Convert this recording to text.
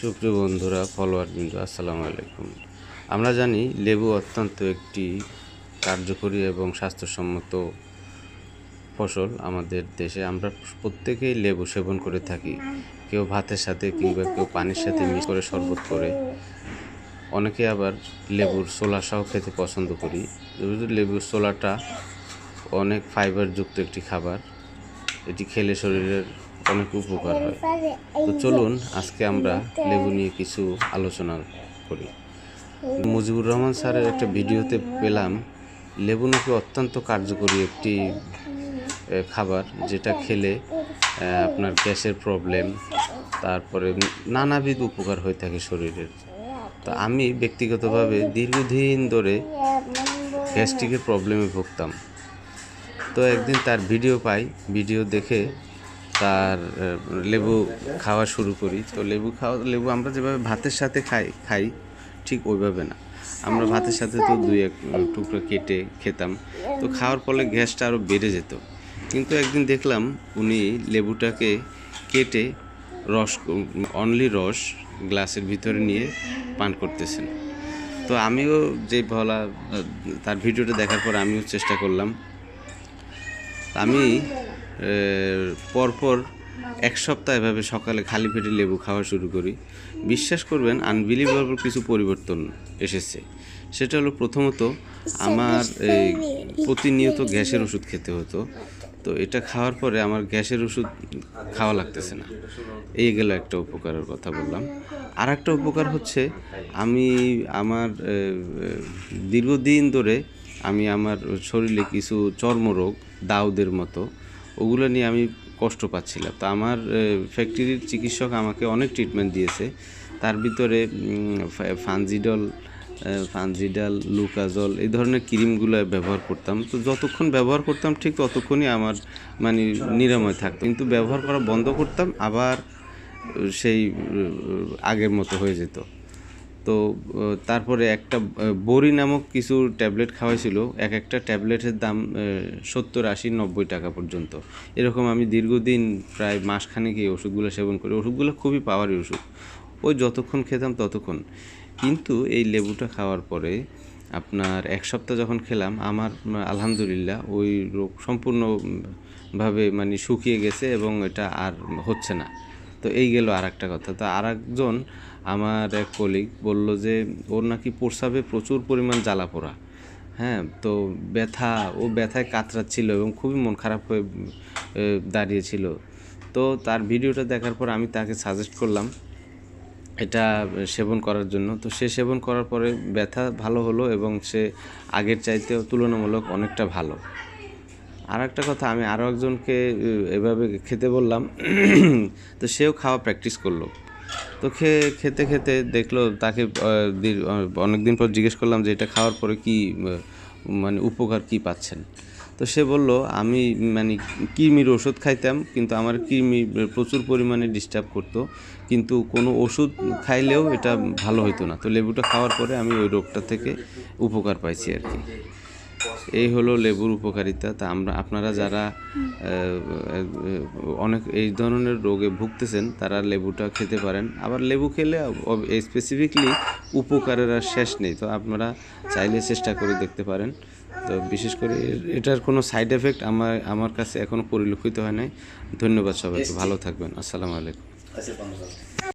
সুপ্রিয় বন্ধুরা ফলোয়ার বিন্দু, আসসালামু আলাইকুম। আমরা জানি লেবু অত্যন্ত একটি কার্যকরী এবং স্বাস্থ্যসম্মত ফসল আমাদের দেশে। আমরা প্রত্যেকেই লেবু সেবন করে থাকি। কেউ ভাতের সাথে কিংবা কেউ পানির সাথে মিক্স করে শরবত করে। অনেকে আবার লেবুর সোলা সহ খেতে পছন্দ করি। লেবুর সোলাটা অনেক ফাইবারযুক্ত একটি খাবার, এটি খেলে শরীরের অনেক উপকার হয়। তো চলুন, আজকে আমরা লেবু নিয়ে কিছু আলোচনা করি। মুজিবুর রহমান স্যারের একটা ভিডিওতে পেলাম, লেবু নাকি অত্যন্ত কার্যকরী একটি খাবার যেটা খেলে আপনার গ্যাসের প্রবলেম, তারপরে নানাবিধ উপকার হয়ে থাকে শরীরের। তো আমি ব্যক্তিগতভাবে দীর্ঘদিন ধরে গ্যাস্ট্রিকের প্রবলেমে ভুগতাম। তো একদিন তার ভিডিও পাই, ভিডিও দেখে তার লেবু খাওয়া শুরু করি। তো লেবু খাওয়া, লেবু আমরা যেভাবে ভাতের সাথে খাই খাই, ঠিক ওইভাবে না। আমরা ভাতের সাথে তো দুই এক টুকরো কেটে খেতাম। তো খাওয়ার ফলে গ্যাসটা আরও বেড়ে যেত। কিন্তু একদিন দেখলাম উনি লেবুটাকে কেটে রস, অনলি রস গ্লাসের ভিতরে নিয়ে পান করতেছেন। তো আমিও যে বলা, তার ভিডিওটা দেখার পর আমিও চেষ্টা করলাম। আমি পরপর এক সপ্তাহ এভাবে সকালে খালি পেটে লেবু খাওয়া শুরু করি। বিশ্বাস করবেন আনবিলিভেবল কিছু পরিবর্তন এসেছে। সেটা হলো প্রথমত আমার এই প্রতিনিয়ত গ্যাসের ওষুধ খেতে হতো। তো এটা খাওয়ার পরে আমার গ্যাসের ওষুধ খাওয়া লাগতেছে না। এই গেল একটা উপকারের কথা বললাম। আর একটা উপকার হচ্ছে, আমি আমার দীর্ঘদিন ধরে আমি আমার শরীরে কিছু চর্মরোগ, দাউদের মতো ওগুলো নিয়ে আমি কষ্ট পাচ্ছিলাম। তো আমার ফ্যাক্টরির চিকিৎসক আমাকে অনেক ট্রিটমেন্ট দিয়েছে। তার ভিতরে ফানজিডল ফানজিডাল, লুকাজল, এই ধরনের ক্রিমগুলো ব্যবহার করতাম। তো যতক্ষণ ব্যবহার করতাম, ঠিক ততক্ষণই আমার মানে নিরাময় থাকতো। কিন্তু ব্যবহার করা বন্ধ করতাম, আবার সেই আগের মতো হয়ে যেত। তো তারপরে একটা বড়ি নামক কিছু ট্যাবলেট খাওয়াইছিল। এক একটা ট্যাবলেটের দাম সত্তর, আশি, নব্বই টাকা পর্যন্ত। এরকম আমি দীর্ঘদিন, প্রায় মাসখানেক এই ওষুধগুলো সেবন করি। ওষুধগুলো খুবই পাওয়ারি ওষুধ। ওই যতক্ষণ খেতাম ততক্ষণ। কিন্তু এই লেবুটা খাওয়ার পরে আপনার এক সপ্তাহ যখন খেলাম, আমার আলহামদুলিল্লাহ ওই রোগ সম্পূর্ণভাবে মানে শুকিয়ে গেছে এবং এটা আর হচ্ছে না। তো এই গেল আর একটা কথা। তো আর একজন আমার এক কলিগ বলল যে, ওর নাকি প্রস্রাবে প্রচুর পরিমাণ জ্বালা পোড়া। হ্যাঁ তো ব্যথা, ও ব্যথায় কাতরাচ্ছিল এবং খুবই মন খারাপ হয়ে দাঁড়িয়েছিল। তো তার ভিডিওটা দেখার পর আমি তাকে সাজেস্ট করলাম এটা সেবন করার জন্য। তো সে সেবন করার পরে ব্যথা ভালো হলো এবং সে আগের চাইতেও তুলনামূলক অনেকটা ভালো। আর একটা কথা, আমি আরও একজনকে এভাবে খেতে বললাম, তো সেও খাওয়া প্র্যাকটিস করল। তো খেয়ে খেতে খেতে দেখল তাকে অনেক দিন পর জিজ্ঞেস করলাম যে এটা খাওয়ার পরে কি মানে উপকার কি পাচ্ছেন? তো সে বলল, আমি মানে কৃমির ওষুধ খাইতাম, কিন্তু আমার কৃমি প্রচুর পরিমাণে ডিস্টার্ব করতো, কিন্তু কোনো ওষুধ খাইলেও এটা ভালো হতো না। তো লেবুটা খাওয়ার পরে আমি ওই রোগটা থেকে উপকার পাইছি আর কি। এই হলো লেবুর উপকারিতা। তা আমরা আপনারা যারা অনেক এই ধরনের রোগে ভুগতেছেন তারা লেবুটা খেতে পারেন। আবার লেবু খেলে স্পেসিফিকলি উপকারের আর শেষ নেই। তো আপনারা চাইলে চেষ্টা করে দেখতে পারেন। তো বিশেষ করে এটার কোনো সাইড এফেক্ট আমার আমার কাছে এখনও পরিলক্ষিত হয় নাই। ধন্যবাদ সবাইকে। ভালো থাকবেন। আসসালামু আলাইকুম।